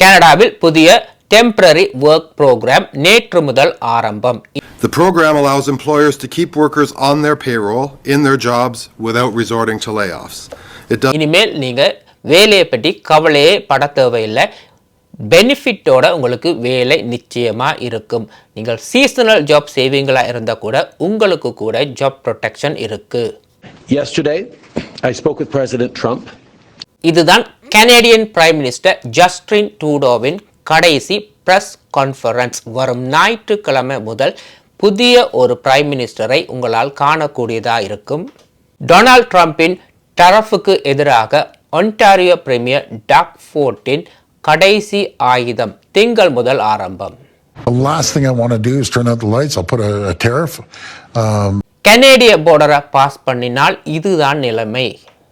கனடாவில் புதிய temporary work program நேற்று முதல் ஆரம்பம் The program allows employers to keep workers on their payroll in their jobs without resorting to layoffs. It does இனிமேல் நீங்க வேலையை பற்றி கவலையே பட தேவையில்லை பெனிஃபிட்டோட உங்களுக்கு வேலை நிச்சயமா இருக்கும் நீங்கள் சீசனல் ஜாப் செய்வீங்களா இருந்தால் கூட உங்களுக்கு கூட ஜாப் ப்ரொடெக்ஷன் இருக்கு Yesterday, I spoke with President Trump. இதுதான் கனேடியன் பிரைம் மினிஸ்டர் ஜஸ்டின் டூடோவின் கடைசி பிரஸ் கான்ஃபரன்ஸ் வரும் ஞாயிற்றுக்கிழமை முதல் புதிய ஒரு பிரைம் மினிஸ்டரை உங்களால் காணக்கூடியதா இருக்கும் டொனால்ட் ட்ரம்பின் டரஃபுக்கு எதிராக ஒன்டாரியோ பிரீமியர் டாக் ஃபோர்ட்டின் கடைசி ஆயுதம் திங்கள் முதல் ஆரம்பம் The last thing I want to do is turn out the lights. I'll put a, a tariff. Um, கனேடிய போர்டரை பாஸ் பண்ணினால் இதுதான் நிலைமை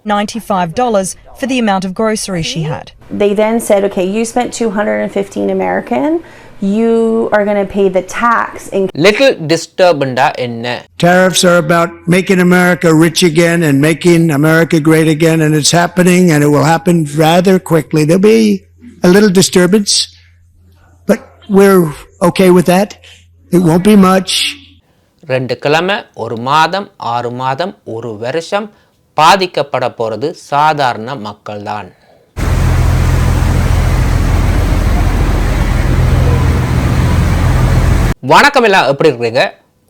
$95 for the amount of groceries she had. They then said, okay, you spent 215 American, you are going to pay the tax in little டிஸ்டர்பண்டா என்ன Tariffs are about making America rich again and making America great again, and it's happening, and it will happen rather quickly. There'll be a little disturbance, but we're okay with that. It won't be much. ரெண்டு கிழமை ஒரு மாதம் ஆறு மாதம் ஒரு வருஷம் பாதிக்கப்பட போகிறது சாதாரண மக்கள்தான். வணக்கம் எல்லாம் எப்படி இருக்கிறீங்க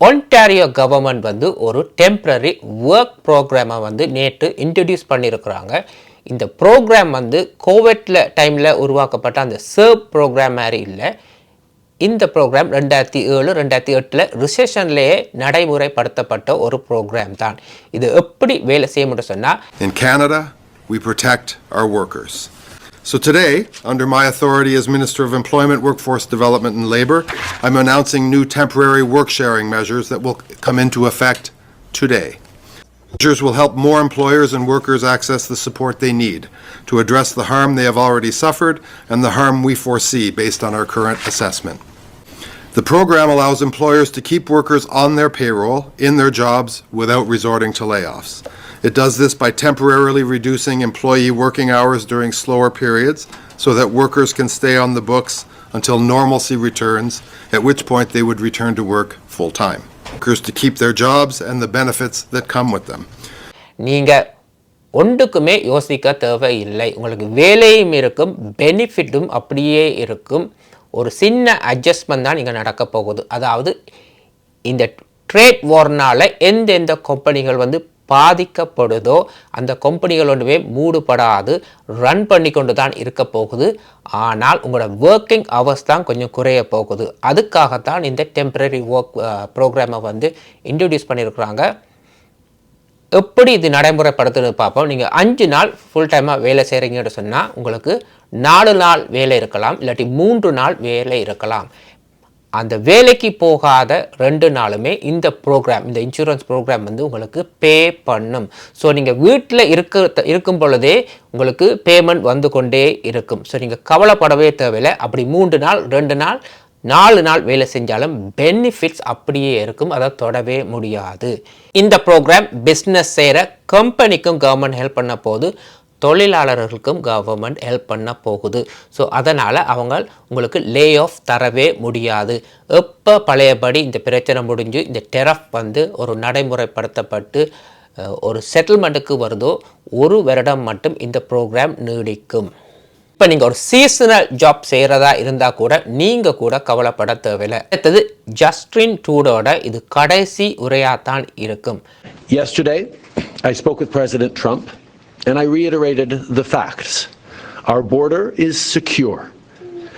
ஒன்டாரியோ கவர்மெண்ட் வந்து ஒரு டெம்ப்ரரி ஒர்க் ப்ரோக்ராமை வந்து நேற்று இன்ட்ரடியூஸ் பண்ணியிருக்கிறாங்க. இந்த ப்ரோக்ராம் வந்து கோவிட்ல டைமில் உருவாக்கப்பட்ட அந்த சர்வ் ப்ரோக்ராம் மாதிரி இல்லை. இந்த ப்ரோக்ராம் ரெண்டாயிரத்தி ஏழு ரெண்டாயிரத்தி எட்டில் ரிசெஷன்லேயே நடைமுறைப்படுத்தப்பட்ட ஒரு ப்ரோக்ராம் தான் இது எப்படி வேலை செய்ய முடியும் சொன்னால் In Canada, we protect our workers. So today, under my authority as Minister of Employment, Workforce Development and Labor, I'm announcing new temporary work sharing measures that will come into effect today. Measures will help more employers and workers access the support they need to address the harm they have already suffered and the harm we foresee based on our current assessment. The program allows employers to keep workers on their payroll in their jobs without resorting to layoffs. It does this by temporarily reducing employee working hours during slower periods so that workers can stay on the books until normalcy returns, at which point they would return to work full time. Workers to keep their jobs and the benefits that come with them. நீங்கள் ஒன்றுக்குமே யோசிக்க தேவையில்லை உங்களுக்கு வேலையும் இருக்கும் பெனிஃபிட்டும் அப்படியே இருக்கும் ஒரு சின்ன அட்ஜஸ்ட்மெண்ட் தான் இங்கே நடக்க போகுது. அதாவது இந்த ட்ரேட் வார்னால் எந்தெந்த கம்பெனிகள் வந்து பாதிக்கப்படுதோ அந்த கம்பெனிகள் ஒன்றுமே மூடுபடாது ரன் பண்ணி கொண்டு தான் இருக்க போகுது. ஆனால் உங்களோட ஒர்க்கிங் ஹவர்ஸ் தான் கொஞ்சம் குறைய போகுது. அதுக்காகத்தான் இந்த டெம்பரரி ஒர்க் ப்ரோக்ராமை வந்து இன்ட்ரடியூஸ் பண்ணியிருக்கிறாங்க. எப்படி இது நடைமுறைப்படுத்துறது பார்ப்போம். நீங்கள் அஞ்சு நாள் ஃபுல் டைமாக வேலை செய்கிறீங்கன்னு சொன்னால் உங்களுக்கு நாலு நாள் வேலை இருக்கலாம் இல்லாட்டி மூன்று நாள் வேலை இருக்கலாம். அந்த வேலைக்கு போகாத ரெண்டு நாளுமே இந்த ப்ரோக்ராம் இந்த இன்சூரன்ஸ் ப்ரோக்ராம் வந்து உங்களுக்கு பே பண்ணும். ஸோ நீங்கள் வீட்டில் இருக்க இருக்கும் பொழுதே உங்களுக்கு பேமெண்ட் வந்து கொண்டே இருக்கும். ஸோ நீங்கள் கவலைப்படவே தேவையில்லை. அப்படி மூன்று நாள் ரெண்டு நாள் நாலு நாள் வேலை செஞ்சாலும் பெனிஃபிட்ஸ் அப்படியே இருக்கும். அதை தொடவே முடியாது. இந்த ப்ரோக்ராம் பிஸ்னஸ் செய்கிற கம்பெனிக்கும் கவர்மெண்ட் ஹெல்ப் பண்ண போது தொழிலாளர்களுக்கும் கவர்மெண்ட் ஹெல்ப் பண்ண போகுது. ஸோ அதனால் அவங்க உங்களுக்கு லே ஆஃப் தரவே முடியாது. எப்போ பழையபடி இந்த பிரச்சனை முடிஞ்சு இந்த டெரஃப் வந்து ஒரு நடைமுறைப்படுத்தப்பட்டு ஒரு செட்டில்மெண்ட்டுக்கு வருதோ ஒரு வருடம் மட்டும் இந்த ப்ரோக்ராம் நீடிக்கும். இப்போ நீங்கள் ஒரு சீசனல் ஜாப் செய்கிறதா இருந்தால் கூட நீங்கள் கூட கவலைப்பட தேவையில்லை அடுத்தது ஜஸ்டின் டூடோட இது கடைசி உரையாத்தான் இருக்கும் Yesterday, I spoke with President Trump and I reiterated the facts. Our border is secure,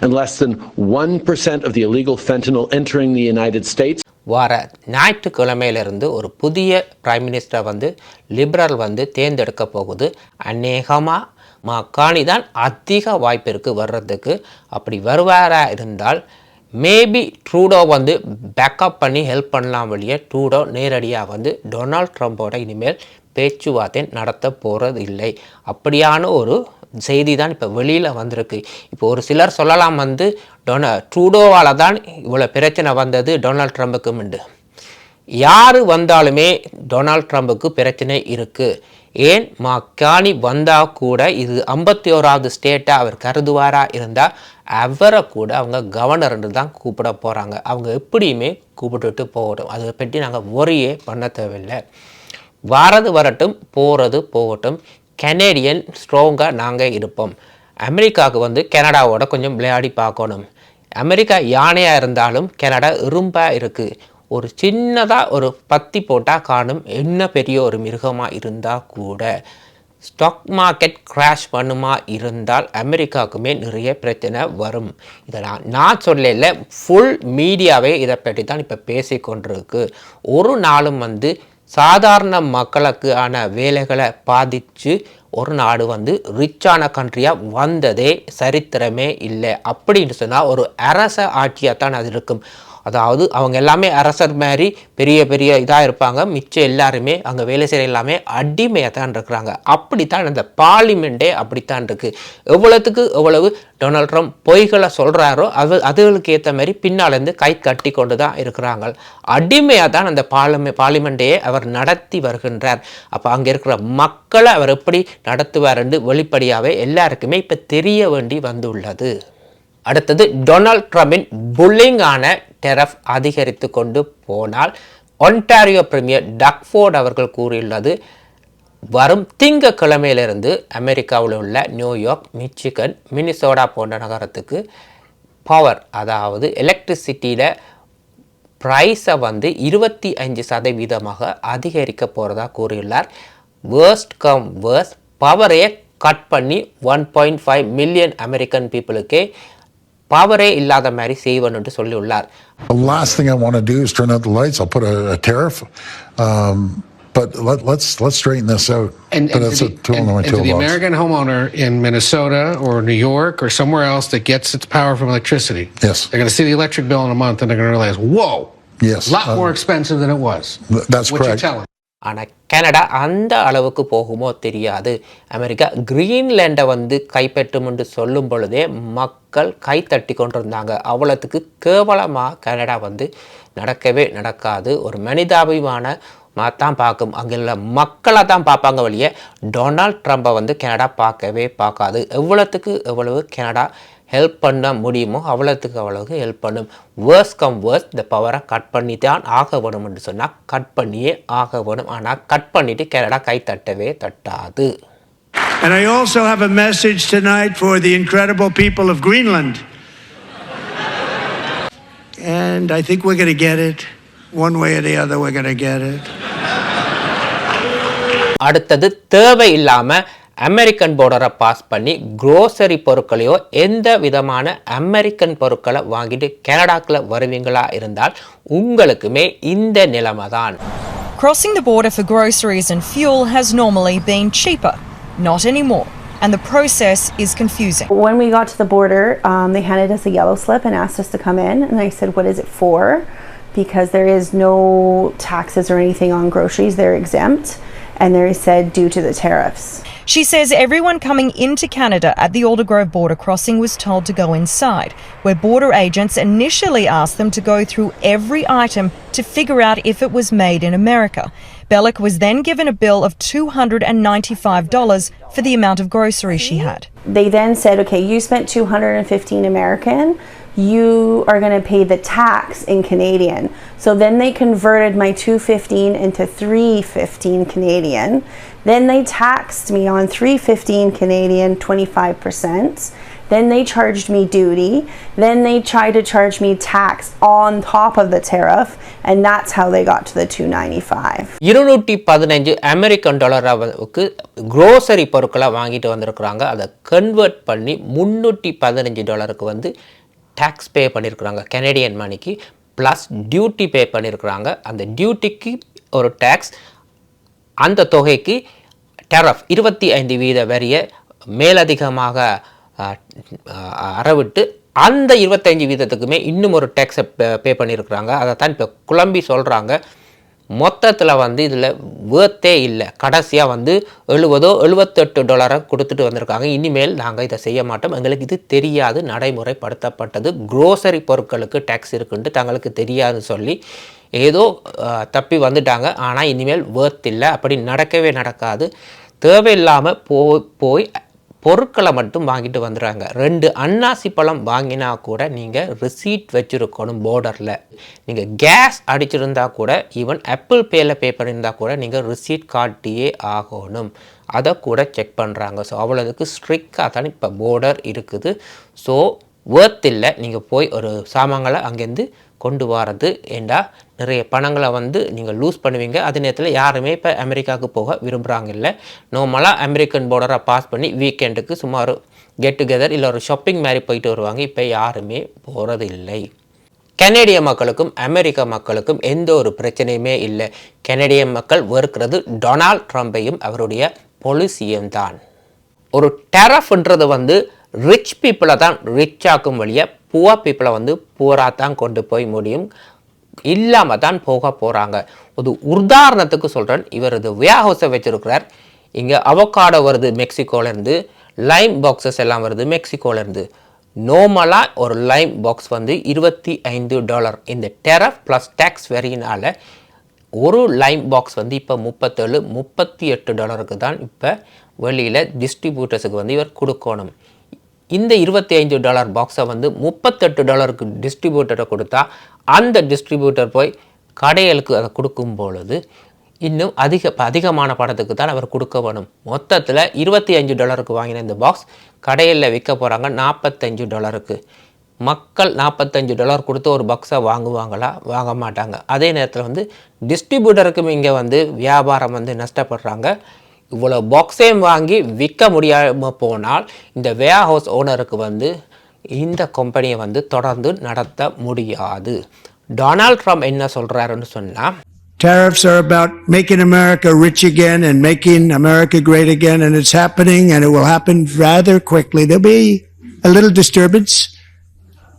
and less than 1% of the illegal fentanyl entering the United States வார ஞாயிற்றுக்கிழமையிலிருந்து ஒரு புதிய பிரைம் மினிஸ்டர் வந்து லிபரல் வந்து தேர்ந்தெடுக்க போகுது அநேகமாக மக்கானி தான் அதிக வாய்ப்பு இருக்குது வர்றதுக்கு அப்படி வருவாரா இருந்தால் மேபி ட்ரூடோ வந்து பேக்கப் பண்ணி ஹெல்ப் பண்ணலாம் வழியே ட்ரூடோ நேரடியாக வந்து டொனால்ட் ட்ரம்ப்போட இனிமேல் பேச்சுவார்த்தை நடத்த போகிறது இல்லை அப்படியான ஒரு செய்தி தான் இப்போ வெளியில் வந்திருக்கு. இப்போ ஒரு சிலர் சொல்லலாம் வந்து டொனா ட்ரூடோவால் தான் இவ்வளோ பிரச்சனை வந்தது டொனால்ட் ட்ரம்புக்குமெண்டு யார் வந்தாலுமே டொனால்ட் ட்ரம்புக்கு பிரச்சனை இருக்குது ஏன் மக்கானி வந்தால் கூட இது ஐம்பத்தி ஓராவது ஸ்டேட்டாக அவர் கருதுவாரா இருந்தால் அவரை கூட அவங்க கவர்னர்னு தான் கூப்பிட போகிறாங்க அவங்க எப்படியுமே கூப்பிட்டுட்டு போகட்டும். அதை பற்றி நாங்கள் ஒரியே பண்ண தேவையில்லை. வாரது வரட்டும் போகிறது போகட்டும். கனேடியன் ஸ்ட்ராங்காக நாங்கள் இருப்போம். அமெரிக்காவுக்கு வந்து கனடாவோட கொஞ்சம் விளையாடி பார்க்கணும். அமெரிக்கா யானையாக இருந்தாலும் கனடா இரும்பாக இருக்குது ஒரு சின்னதாக ஒரு பத்தி போட்டால் காணும் என்ன பெரிய ஒரு மிருகமாக இருந்தால் கூட. ஸ்டாக் மார்க்கெட் கிராஷ் பண்ணுமா இருந்தால் அமெரிக்காவுக்குமே நிறைய பிரச்சனை வரும். இதெல்லாம் நான் சொல்லல ஃபுல் மீடியாவே இதை பற்றி தான் இப்போ பேசிக்கொண்டிருக்கு ஒரு நாளும் வந்து சாதாரண மக்களுக்கு ஆன வேலைகளை பாதித்து ஒரு நாடு வந்து ரிச்சான கண்ட்ரியாக வந்ததே சரித்திரமே இல்லை. அப்படின்னு சொன்னால் ஒரு அரச ஆட்சியாக தான் அது இருக்கும். அதாவது அவங்க எல்லாமே அரசர் மாதிரி பெரிய பெரிய இதாக இருப்பாங்க. மிச்சம் எல்லாருமே அங்கே வேலை செய்கிற எல்லாமே அடிமையாக தான் இருக்கிறாங்க. அப்படித்தான் அந்த பார்லிமெண்ட்டே அப்படித்தான் இருக்குது எவ்வளோத்துக்கு எவ்வளவு டொனால்ட் ட்ரம்ப் பொய்களை சொல்கிறாரோ அது அதுகளுக்கு ஏற்ற மாதிரி பின்னாலேருந்து கை கட்டி கொண்டு தான் இருக்கிறாங்க. அடிமையாக தான் அந்த பாலிமெ பார்லிமெண்ட்டையே அவர் நடத்தி வருகின்றார். அப்போ அங்கே இருக்கிற மக்களை அவர் எப்படி நடத்துவார்ன்னு வெளிப்படையாகவே எல்லாருக்குமே இப்போ தெரிய வேண்டி வந்துள்ளது. அடுத்தது டொனால்ட் ட்ரம்பின் புல்லிங்கான டெரஃப் அதிகரித்து கொண்டு போனால் ஒன்டாரியோ பிரீமியர் டக்ஃபோர்ட் அவர்கள் கூறியுள்ளது வரும் திங்கக்கிழமையிலிருந்து அமெரிக்காவில் உள்ள நியூயார்க் மிச்சிகன் மினிசோடா போன்ற நகரத்துக்கு பவர் அதாவது எலக்ட்ரிசிட்டியில் ப்ரைஸை வந்து இருபத்தி அஞ்சு சதவீதமாக அதிகரிக்க போகிறதா கூறியுள்ளார். வேர்ஸ்ட் கம் வேர்ஸ்ட் பவரையே கட் பண்ணி one point five million American பீப்புளுக்கே பவரே இல்லாத மாதிரி செய்வனுட்டு சொல்லியுள்ளார். The last thing I want to do is turn out the lights. I'll put a, a tariff. Um, but let, let's let's straighten this out. And, but and that's to a the, tool and, in my to the. American homeowner in Minnesota or New York or somewhere else that gets its power from electricity. Yes. They're going to see the electric bill in a month and they're going to realize, whoa, Yes, a lot uh, more expensive than it was. Th- that's what correct. you're telling. ஆனால் Canada அந்த அளவுக்கு போகுமோ தெரியாது. America கிரீன்லேண்டை வந்து கைப்பற்றும் என்று சொல்லும் பொழுதே மக்கள் கை தட்டி கொண்டிருந்தாங்க. அவ்வளோத்துக்கு கேவலமாக கனடா வந்து நடக்கவே நடக்காது. ஒரு மனிதாபிமான தான் பார்க்கும். அங்குள்ள மக்களை தான் பார்ப்பாங்க வழியே டொனால்ட் ட்ரம்ப்பை வந்து கனடா பார்க்கவே பார்க்காது. எவ்வளோத்துக்கு எவ்வளவு கனடா ஹெல்ப் பண்ண முடியுமோ அவ்வளோத்துக்கு அவ்வளவுக்கு ஹெல்ப் பண்ணும் வேர்ஸ் கம் வேர்ஸ் இந்த பவரை கட் பண்ணி தான் ஆக வேணும் என்று சொன்னால் கட் பண்ணியே ஆக வேணும் ஆனால் கட் பண்ணிட்டு கனடா கை தட்டவே தட்டாது And I also have a message tonight for the incredible people of Greenland. And I think we're going to get it. One way or the other, we're going to get it. அடுத்தது தேவையில்லாமல் American பார்டரை pass பண்ணி grocery பொருட்களையோ எந்த விதமான American பொருட்களை வாங்கிட்டு கனடாக்குள்ள வருவீங்களா இருந்தால் உங்களுக்குமே இந்த நிலைமை தான் Crossing the border for groceries and fuel has normally been cheaper. Not anymore. And the process is confusing. When we got to the border, um, they handed us a yellow slip and asked us to come in. And I said, What is it for? Because there is no taxes or anything on groceries, they're exempt. And they said, Due to the tariffs. She says everyone coming into Canada at the Aldergrove border crossing was told to go inside, where border agents initially asked them to go through every item to figure out if it was made in America. Bellick was then given a bill of $295 for the amount of groceries she had. They then said, Okay, you spent 215 American. You are going to pay the tax in Canadian. So then they converted my 215 into 315 Canadian. Then they taxed me on 315 Canadian 25%. Then they charged me duty. Then they tried to charge me tax on top of the tariff, and that's how they got to the 295. இருநூற்றி பதினஞ்சு American டாலராவுக்கு grocery பொருட்களை வாங்கிட்டு வந்திருக்கிறாங்க அதை convert பண்ணி முந்நூற்றி பதினஞ்சு டாலருக்கு வந்து டேக்ஸ் பே பண்ணியிருக்கிறாங்க கெனடியன் மணிக்கு ப்ளஸ் டியூட்டி பே பண்ணியிருக்கிறாங்க அந்த டியூட்டிக்கு ஒரு டேக்ஸ் அந்த தொகைக்கு டெரஃப் இருபத்தி ஐந்து வீத வரியை மேலதிகமாக அறவிட்டு அந்த இருபத்தஞ்சு வீதத்துக்குமே இன்னும் ஒரு டேக்ஸை பே பண்ணியிருக்கிறாங்க அதை தான் இப்போ குழம்பி சொல்கிறாங்க மொத்தத்தில் வந்து இதில் வேர்த்தே இல்லை. கடைசியாக வந்து எழுபதோ எழுபத்தெட்டு டாலரை கொடுத்துட்டு வந்திருக்காங்க. இனிமேல் நாங்கள் இதை செய்ய மாட்டோம். எங்களுக்கு இது தெரியாது. நடைமுறைப்படுத்தப்பட்டது. குரோசரி பொருட்களுக்கு டேக்ஸ் இருக்குன்ட்டு தங்களுக்கு தெரியாதுன்னு சொல்லி ஏதோ தப்பி வந்துட்டாங்க. ஆனால் இனிமேல் வேர்த் இல்லை. அப்படி நடக்கவே நடக்காது. தேவையில்லாமல் போ போய் பொருட்களை மட்டும் வாங்கிட்டு வந்துடுறாங்க. ரெண்டு அன்னாசி பழம் வாங்கினா கூட நீங்கள் ரிசீட் வச்சுருக்கணும் போர்டரில் நீங்கள் கேஸ் அடிச்சிருந்தா கூட ஈவன் ஆப்பிள் பேயில் பே பண்ணியிருந்தா கூட நீங்கள் ரிசீட் காட்டியே ஆகணும். அதை கூட செக் பண்ணுறாங்க ஸோ அவ்வளோதுக்கு ஸ்ட்ரிக்டாக தான் இப்போ போர்டர் இருக்குது. ஸோ ஒர்த் இல்லை. நீங்கள் போய் ஒரு சாமான்களை அங்கேருந்து கொண்டு வரது ஏண்டா? நிறைய பணங்களை வந்து நீங்கள் லூஸ் பண்ணுவீங்க. அதே நேரத்தில் யாருமே இப்போ அமெரிக்காவுக்கு போக விரும்புகிறாங்க இல்லை. நார்மலாக அமெரிக்கன் பார்டரை பாஸ் பண்ணி வீக்கெண்டுக்கு சும்மா ஒரு கெட் டுகெதர் இல்லை ஒரு ஷாப்பிங் மாதிரி போயிட்டு வருவாங்க. இப்போ யாருமே போகிறது இல்லை. கனேடிய மக்களுக்கும் அமெரிக்க மக்களுக்கும் எந்த ஒரு பிரச்சனையுமே இல்லை. கனேடிய மக்கள் வெறுக்கிறது டொனால்ட் ட்ரம்பையும் அவருடைய பொலிசியும் தான். ஒரு டெரஃப்ன்றது வந்து ரிச் பீப்புளை தான் ரிச் ஆக்கும் வழிய புவர் பீப்புளை வந்து புவராக தான் கொண்டு போய் முடியும். இல்லாமல் தான் போக போகிறாங்க ஒரு உதாரணத்துக்கு சொல்கிறேன் இவர் இது வேர் வச்சுருக்கிறார். இங்கே அவகாடோ வருது மெக்சிகோலேருந்து லைம் பாக்ஸஸ் எல்லாம் வருது மெக்சிகோலேருந்து. நோர்மலாக ஒரு லைம் பாக்ஸ் வந்து இருபத்தி ஐந்து டாலர் இந்த டெரஃப் ப்ளஸ் டேக்ஸ் வரியினால் ஒரு லைம் பாக்ஸ் வந்து இப்போ முப்பத்தேழு முப்பத்தி எட்டு டாலருக்கு தான் இப்போ வெளியில் டிஸ்ட்ரிபியூட்டர்ஸுக்கு வந்து இவர் கொடுக்கணும். இந்த இருபத்தி ஐந்து டாலர் பாக்ஸை வந்து முப்பத்தெட்டு டாலருக்கு டிஸ்ட்ரிபியூட்டரை கொடுத்தா அந்த டிஸ்ட்ரிபியூட்டர் போய் கடைகளுக்கு அதை கொடுக்கும் பொழுது இன்னும் அதிக அதிகமான படத்துக்கு தான் அவர் கொடுக்க வேணும். மொத்தத்தில் இருபத்தி அஞ்சு டாலருக்கு வாங்கின இந்த பாக்ஸ் கடையில் விற்க போகிறாங்க நாற்பத்தஞ்சு டாலருக்கு. மக்கள் நாற்பத்தஞ்சு டாலர் கொடுத்து ஒரு பாக்ஸை வாங்குவாங்களா? வாங்க மாட்டாங்க. அதே நேரத்தில் வந்து டிஸ்ட்ரிபியூட்டருக்கும் இங்கே வந்து வியாபாரம் வந்து நஷ்டப்படுறாங்க. இவ்வளோ பாக்ஸையும் வாங்கி விற்க முடியாமல் போனால் இந்த வேர் ஹவுஸ் ஓனருக்கு வந்து இந்த கம்பெனியை வந்து தொடர்ந்து நடத்த முடியாது டொனால்ட் ட்ரம்ப் என்ன சொல்கிறாருன்னு சொன்னால் Tariffs are about making America rich again and making America great again, and it's happening, and it will happen rather quickly. There'll be a little disturbance,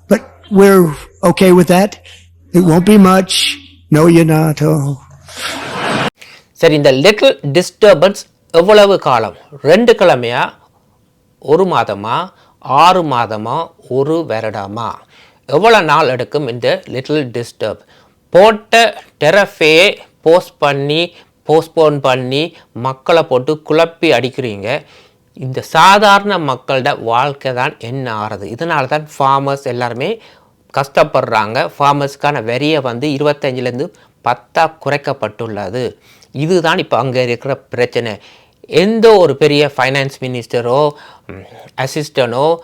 but we're okay with that. It won't be much. No, you're not. Oh. சரி இந்த little disturbance எவ்வளவு காலம்? ரெண்டு கிழமையா? ஒரு மாதமா? ஆறு மாதமா? ஒரு வருடமா? எவ்வளோ நாள் எடுக்கும் இந்த லிட்டில் டிஸ்டர்ப் போட்ட டெரஃபே போஸ்ட் பண்ணி போஸ்ட்போன் பண்ணி மக்களை போட்டு குழப்பி அடிக்கிறீங்க. இந்த சாதாரண மக்களோட வாழ்க்கை தான் என்ன ஆறுது இதனால தான் ஃபார்மர்ஸ் எல்லாருமே கஷ்டப்படுறாங்க. ஃபார்மர்ஸ்க்கான வரியை வந்து இருபத்தஞ்சிலேருந்து பத்தாக குறைக்கப்பட்டுள்ளது. இதுதான் இப்போ அங்கே இருக்கிற பிரச்சனை. எந்த ஒரு பெரிய ஃபைனான்ஸ் மினிஸ்டரோ அசிஸ்டனோ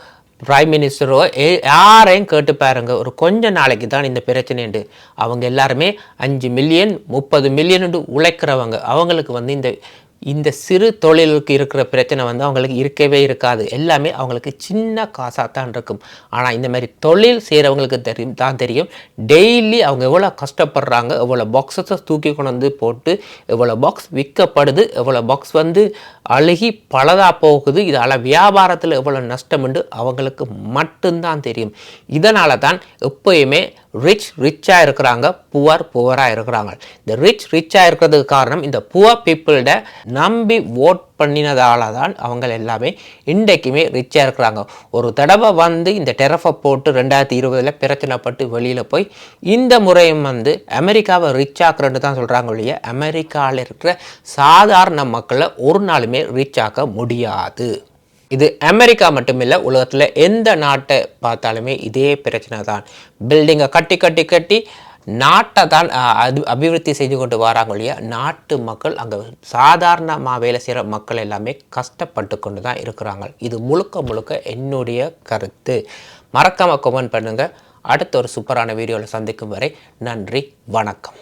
பிரைம் மினிஸ்டரோ ஏ- யாரையும் கேட்டு பாருங்க. ஒரு கொஞ்ச நாளைக்கு தான் இந்த பிரச்சனைண்டு அவங்க எல்லாருமே அஞ்சு மில்லியன் முப்பது மில்லியன் உழைக்கிறவங்க. அவங்களுக்கு வந்து இந்த இந்த சிறு தொழிலுக்கு இருக்கிற பிரச்சனை வந்து அவங்களுக்கு இருக்கவே இருக்காது. எல்லாமே அவங்களுக்கு சின்ன காசாக தான் இருக்கும். ஆனால் இந்த மாதிரி தொழில் செய்கிறவங்களுக்கு தெரியும் தான் தெரியும். டெய்லி அவங்க எவ்வளோ கஷ்டப்படுறாங்க எவ்வளோ பாக்ஸஸை தூக்கி கொண்டு வந்து போட்டு எவ்வளோ பாக்ஸ் விற்கப்படுது எவ்வளோ பாக்ஸ் வந்து அழுகி பழதாக போகுது. இதால் வியாபாரத்தில் எவ்வளோ நஷ்டம் என்று அவங்களுக்கு மட்டும்தான் தெரியும். இதனால தான் எப்போயுமே ரிச் ரிச்சாக இருக்கிறாங்க புவர் புவராக இருக்கிறாங்க. இந்த ரிச் ரிச்சாக இருக்கிறதுக்கு காரணம் இந்த புவர் பீப்புள்ட நம்பி ஓட் பண்ணினதால தான் அவங்க எல்லாமே இன்றைக்குமே ரிச்சாக இருக்கிறாங்க. ஒரு தடவை வந்து இந்த டெரஃபை போட்டு ரெண்டாயிரத்தி இருபதில் பிரச்சனைப்பட்டு வெளியில் போய் இந்த முறையும் வந்து அமெரிக்காவை ரிச் ஆக்குறேன்னு தான் சொல்கிறாங்க ஒழிய அமெரிக்காவில் இருக்கிற சாதாரண மக்களை ஒரு நாளுமே ரிச் ஆக்க முடியாது. இது அமெரிக்கா மட்டுமில்லை உலகத்தில் எந்த நாட்டை பார்த்தாலுமே இதே பிரச்சனை தான் பில்டிங்கை கட்டி கட்டி கட்டி நாட்டை தான் அது அபிவிருத்தி செய்து கொண்டு வராங்க இல்லையா? நாட்டு மக்கள் அங்கே சாதாரணமாக வேலை செய்கிற மக்கள் எல்லாமே கஷ்டப்பட்டு கொண்டு தான் இருக்கிறாங்க. இது முழுக்க முழுக்க என்னுடைய கருத்து. மறக்காமல் கமெண்ட் பண்ணுங்கள் அடுத்த ஒரு சூப்பரான வீடியோவில் சந்திக்கும் வரை நன்றி வணக்கம்.